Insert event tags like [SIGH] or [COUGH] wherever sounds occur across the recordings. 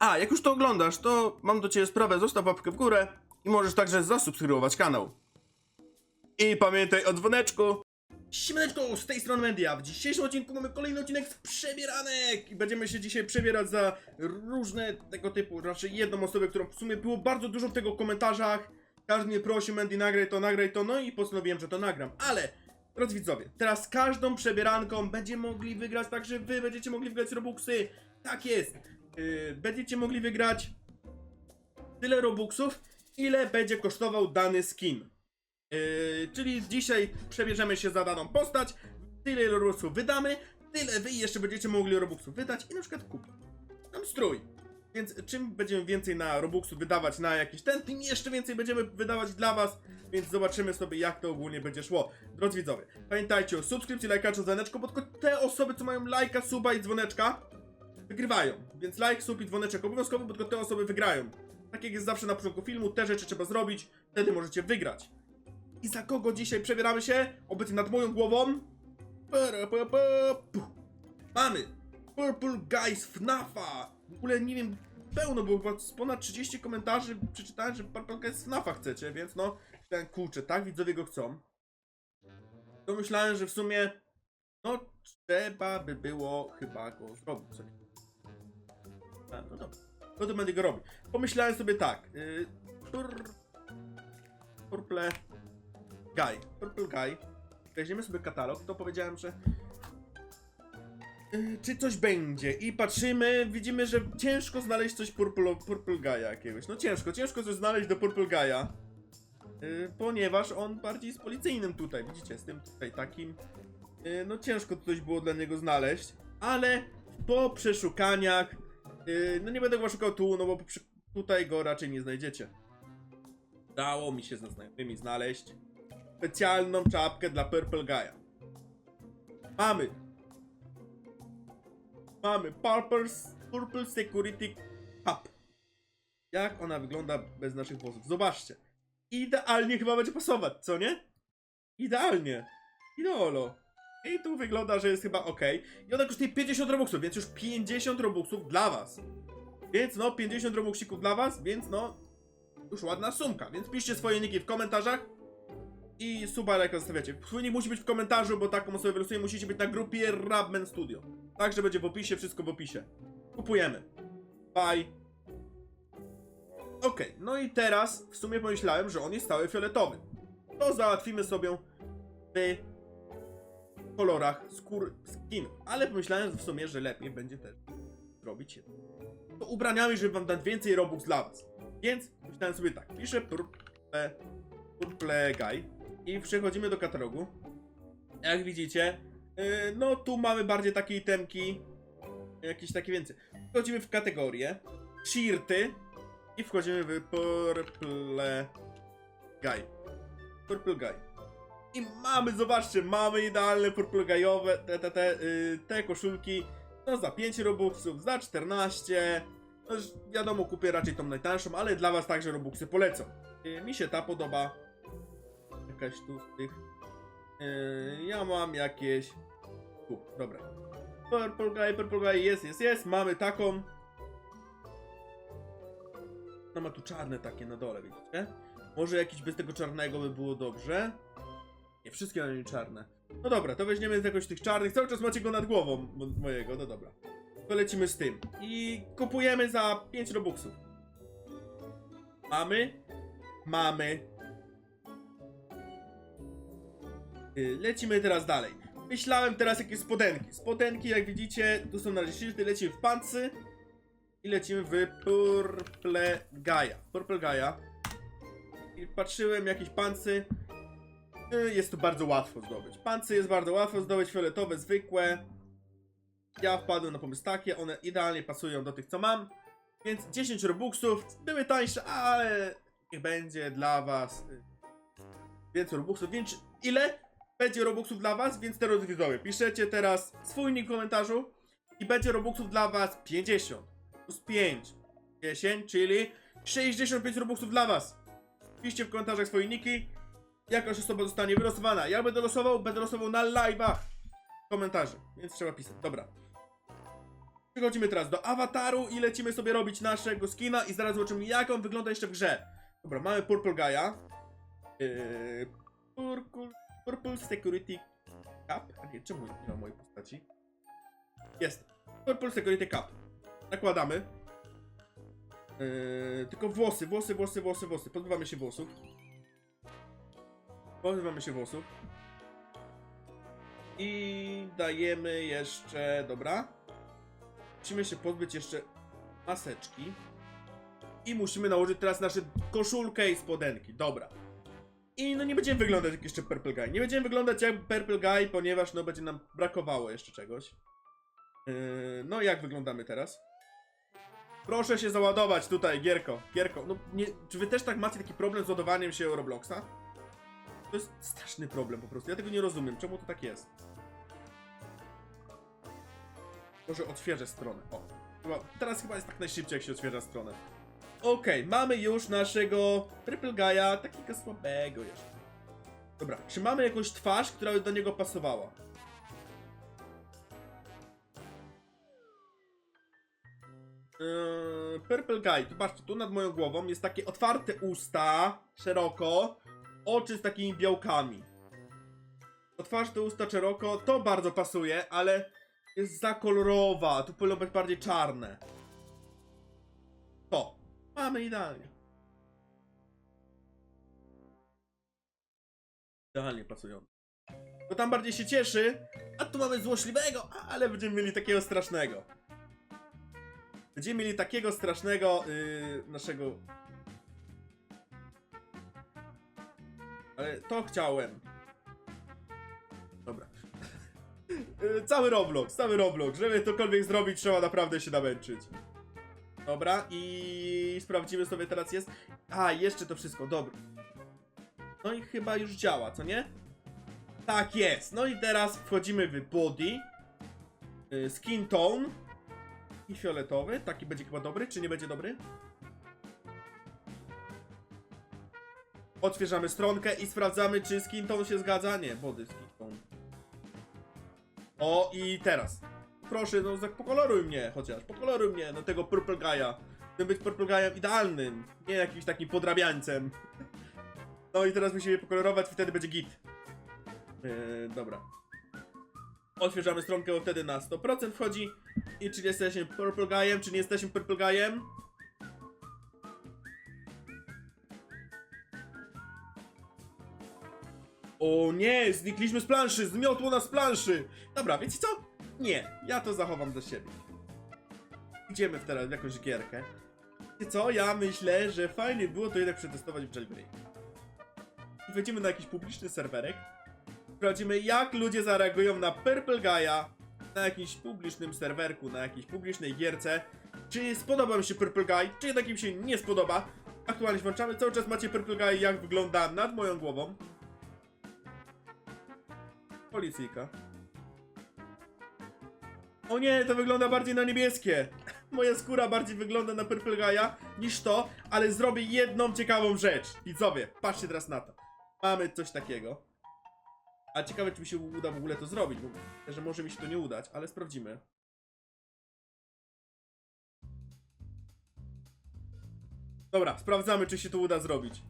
A, jak już to oglądasz, to mam do ciebie sprawę, zostaw łapkę w górę i możesz także zasubskrybować kanał. I pamiętaj o dzwoneczku. Siemaneczko, z tej strony Media. W dzisiejszym odcinku mamy kolejny odcinek z przebieranek i będziemy się dzisiaj przebierać za różne tego typu, raczej jedną osobę, którą w sumie było bardzo dużo w tego komentarzach. Każdy mnie prosi, Mandy, nagraj to, nagraj to, no i postanowiłem, że to nagram. Ale, drodzy widzowie, teraz każdą przebieranką będziemy mogli wygrać, także wy będziecie mogli wygrać Robuxy. Tak jest. Yy, będziecie mogli wygrać tyle Robuxów, ile będzie kosztował dany skin. Yy, czyli dzisiaj przebierzemy się za daną postać, tyle Robuxów wydamy, tyle wy jeszcze będziecie mogli Robuxów wydać i na przykład kupić nam strój. Więc czym będziemy więcej na Robuxów wydawać na jakiś ten, tym jeszcze więcej będziemy wydawać dla was, więc zobaczymy sobie jak to ogólnie będzie szło. Drodzy widzowie, pamiętajcie o subskrypcji, lajkaczu, dzwoneczku, bo tylko te osoby, co mają lajka, suba i dzwoneczka, wygrywają. Więc like, sub i dzwoneczek obowiązkowy, bo tylko te osoby wygrają. Tak jak jest zawsze na początku filmu, te rzeczy trzeba zrobić, wtedy możecie wygrać. I za kogo dzisiaj przebieramy się? Obecnie nad moją głową. Mamy Purple Guys FNAFa. W ogóle nie wiem, pełno było chyba ponad 30 komentarzy. Przeczytałem, że Purple Guys FNAFa chcecie, więc no, ten kurczę, tak widzowie go chcą. To myślałem, że w sumie, no, trzeba by było chyba go zrobić. A, no dobra, no to będę go robił. Pomyślałem sobie tak. Yy, pur, purple Guy. Purple Guy. Weźmiemy sobie katalog, to powiedziałem, że Yy, czy coś będzie i patrzymy, widzimy, że ciężko znaleźć coś Purple, Purple Guy'a jakiegoś. No ciężko, ciężko coś znaleźć do Purple Guy'a. Yy, ponieważ on bardziej jest policyjnym tutaj, widzicie, z tym tutaj takim. Yy, no ciężko coś było dla niego znaleźć, ale po przeszukaniach, yy, no nie będę go szukał tu, no bo przy, tutaj go raczej nie znajdziecie. Dało mi się ze znajomymi znaleźć specjalną czapkę dla Purple Guy'a. Mamy Mamy Purple, Purple Security Cup. Jak ona wygląda bez naszych włosów? Zobaczcie. Idealnie chyba będzie pasować, co nie? Idealnie. Ideolo. I tu wygląda, że jest chyba ok. I ona kosztuje 50 robuxów, więc już 50 robuxów dla was. Więc no, 50 robuxików dla was, więc no, już ładna sumka. Więc piszcie swoje niki w komentarzach. I suba lajka zostawiacie. Twój nick musi być w komentarzu, bo taką osobę wylosuję. Musicie być na grupie Rabman Studio. Także będzie w opisie, wszystko w opisie. Kupujemy. Bye. Okej, no i teraz w sumie pomyślałem, że on jest cały fioletowy. To załatwimy sobie w kolorach skór skin. Ale pomyślałem w sumie, że lepiej będzie też zrobić jedno. To ubraniami, żeby wam dać więcej robux dla was. Więc myślałem sobie tak, piszę purple, purple guy i przechodzimy do katalogu. Jak widzicie, yy, no tu mamy bardziej takie itemki, jakieś takie więcej. Wchodzimy w kategorię, shirty i wchodzimy w purple guy. Purple guy. I mamy, zobaczcie, mamy idealne purple guyowe, te, te, te, yy, te koszulki, no za 5 robuxów, za 14, no wiadomo, kupię raczej tą najtańszą, ale dla was także robuxy polecą. Yy, mi się ta podoba, jakaś tu z tych. Yy, ja mam jakieś. Tu, dobra. Purple Guy, Purple Guy, jest, jest, jest. Mamy taką. No ma tu czarne takie na dole, widzicie? Może jakiś bez tego czarnego by było dobrze. Nie, wszystkie na nim czarne. No dobra, to weźmiemy z jakoś tych czarnych. Cały czas macie go nad głową mo- mojego, no dobra. To lecimy z tym. I kupujemy za 5 robuxów. Mamy. Mamy. Y, Lecimy teraz dalej. Myślałem teraz jakie spodenki. Spodenki, jak widzicie, tu są na razie lecimy w pancy i lecimy w Purple Gaia. Purple Gaia. I patrzyłem jakieś pancy. Y, Jest to bardzo łatwo zdobyć. Pancy jest bardzo łatwo zdobyć, fioletowe, zwykłe. Ja wpadłem na pomysł takie, one idealnie pasują do tych, co mam. Więc 10 robuxów, były tańsze, ale niech będzie dla was y, więcej robuxów. Więc ile będzie robuxów dla was? Więc teraz widzowie, piszecie teraz swój nick w komentarzu i będzie robuxów dla was 50 plus 5, 10, czyli 65 robuxów dla was. Piszcie w komentarzach swoje niki, jakaś osoba zostanie wylosowana. Ja będę losował, będę losował na live'ach komentarzy, więc trzeba pisać. Dobra. Przechodzimy teraz do awataru i lecimy sobie robić naszego skina i zaraz zobaczymy jak on wygląda jeszcze w grze. Dobra, mamy Purple Guy'a. Yy, purple, purple Security Cap. A nie, czemu nie ma mojej postaci? Jest. Purple Security Cap. Nakładamy. Yy, tylko włosy, włosy, włosy, włosy, włosy. Pozbywamy się włosów. Pozbywamy się włosów. I dajemy jeszcze. Dobra. Musimy się pozbyć jeszcze maseczki. I musimy nałożyć teraz nasze koszulkę i spodenki. Dobra. I no nie będziemy wyglądać jak jeszcze Purple Guy. Nie będziemy wyglądać jak Purple Guy, ponieważ no będzie nam brakowało jeszcze czegoś. Yy, no jak wyglądamy teraz? Proszę się załadować tutaj, Gierko. Gierko, no nie, czy wy też tak macie taki problem z ładowaniem się Robloxa? To jest straszny problem po prostu. Ja tego nie rozumiem. Czemu to tak jest? Może odświeżę stronę. O. Chyba, teraz chyba jest tak najszybciej, jak się odświeża stronę. Okej, mamy już naszego Triple Guy'a, takiego słabego jeszcze. Dobra, czy mamy jakąś twarz, która by do niego pasowała? Yy, Purple Guy, tu patrzcie, tu nad moją głową jest takie otwarte usta, szeroko, oczy z takimi białkami. Otwarte usta szeroko, to bardzo pasuje, ale jest za kolorowa, tu powinno być bardziej czarne. To, mamy idealnie. Idealnie pasują. Bo tam bardziej się cieszy, a tu mamy złośliwego, ale będziemy mieli takiego strasznego. Będziemy mieli takiego strasznego yy, naszego. Ale to chciałem. Dobra. [LAUGHS] Cały Roblox, cały Roblox. Żeby cokolwiek zrobić, trzeba naprawdę się namęczyć. Dobra, i sprawdzimy sobie teraz jest. A, jeszcze to wszystko, dobra. No i chyba już działa, co nie? Tak jest. No i teraz wchodzimy w body. Yy, skin tone. I fioletowy. Taki będzie chyba dobry, czy nie będzie dobry? Otwierzamy stronkę i sprawdzamy, czy skin tone się zgadza. Nie, body skin tone. O, i teraz. Proszę, no pokoloruj mnie chociaż. Pokoloruj mnie, no tego Purple Guy'a. Chcę być Purple Guy'em idealnym, nie jakimś takim podrabiańcem. No i teraz musimy pokolorować wtedy będzie git. Yy, dobra. Otwierzamy stronkę, bo wtedy na 100% wchodzi. I czy jesteśmy Purple Guyem, czy nie jesteśmy Purple Guyem? O nie, znikliśmy z planszy, zmiotło nas z planszy. Dobra, wiecie co? Nie, ja to zachowam do siebie. Idziemy w teraz w jakąś gierkę. Wiecie co? Ja myślę, że fajnie było to jednak przetestować w Jailbreak. I wejdziemy na jakiś publiczny serwerek. Sprawdzimy jak ludzie zareagują na Purple Guy'a na jakimś publicznym serwerku, na jakiejś publicznej gierce. Czy spodoba mi się Purple Guy, czy jednak im się nie spodoba. Aktualnie włączamy, cały czas macie Purple Guy jak wygląda nad moją głową. Policyjka. O nie, to wygląda bardziej na niebieskie. [LAUGHS] Moja skóra bardziej wygląda na Purple Guy'a niż to, ale zrobię jedną ciekawą rzecz. Widzowie, patrzcie teraz na to. Mamy coś takiego. A ciekawe, czy mi się uda w ogóle to zrobić, bo myślę, że może mi się to nie udać, ale sprawdzimy. Dobra, sprawdzamy, czy się to uda zrobić.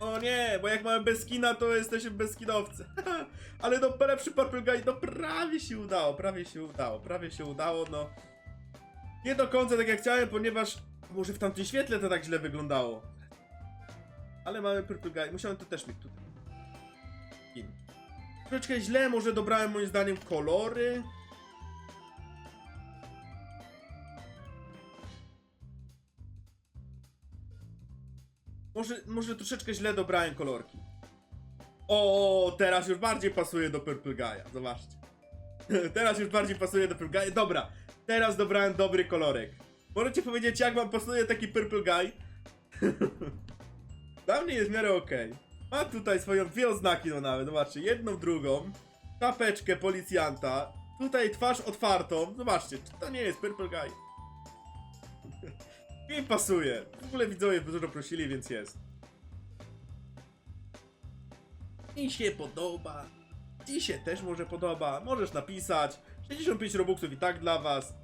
O nie, bo jak mamy bez skina, to jesteśmy bezskinowcy. [LAUGHS] ale no lepszy Purple Guy, no prawie się udało, prawie się udało, prawie się udało, no. Nie do końca tak jak chciałem, ponieważ może w tamtym świetle to tak źle wyglądało. Ale mamy Purple Guy, musiałem to też mieć tutaj. Troszeczkę źle może dobrałem moim zdaniem kolory. Może, może troszeczkę źle dobrałem kolorki. O, teraz już bardziej pasuje do Purple Guy'a, zobaczcie. [LAUGHS] teraz już bardziej pasuje do Purple Guy'a. Dobra, teraz dobrałem dobry kolorek. Możecie powiedzieć, jak wam pasuje taki Purple Guy? [LAUGHS] Dla mnie jest w miarę okej. Ma tutaj swoją dwie oznaki, no nawet, zobaczcie, jedną, drugą. Czapeczkę policjanta. Tutaj twarz otwartą. Zobaczcie, to nie jest Purple Guy? Mi pasuje. W ogóle widzowie dużo prosili, więc jest. Mi się podoba. Ci się też może podoba. Możesz napisać, 65 robuxów i tak dla was.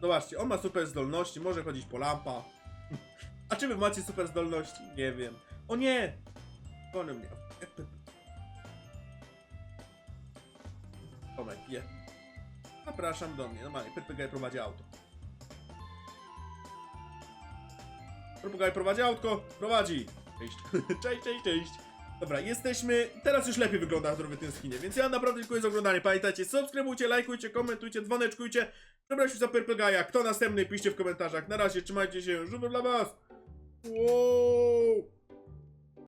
Zobaczcie, on ma super zdolności, może chodzić po lampach. [LAUGHS] A czy wy macie super zdolności? Nie wiem. O nie! Gonią mnie. Tomek, je. Zapraszam do mnie. Normalnie, Pyrpygaj prowadzi auto. Pyrpygaj prowadzi autko. Prowadzi. Cześć. [LAUGHS] cześć, cześć, cześć. Dobra, jesteśmy. Teraz już lepiej wygląda zdrowy ten skinie, więc ja naprawdę dziękuję za oglądanie. Pamiętajcie, subskrybujcie, lajkujcie, komentujcie, dzwoneczkujcie. Przepraszam za Pyrpygaja. Kto następny, piszcie w komentarzach. Na razie, trzymajcie się. Żubr dla was. Wow.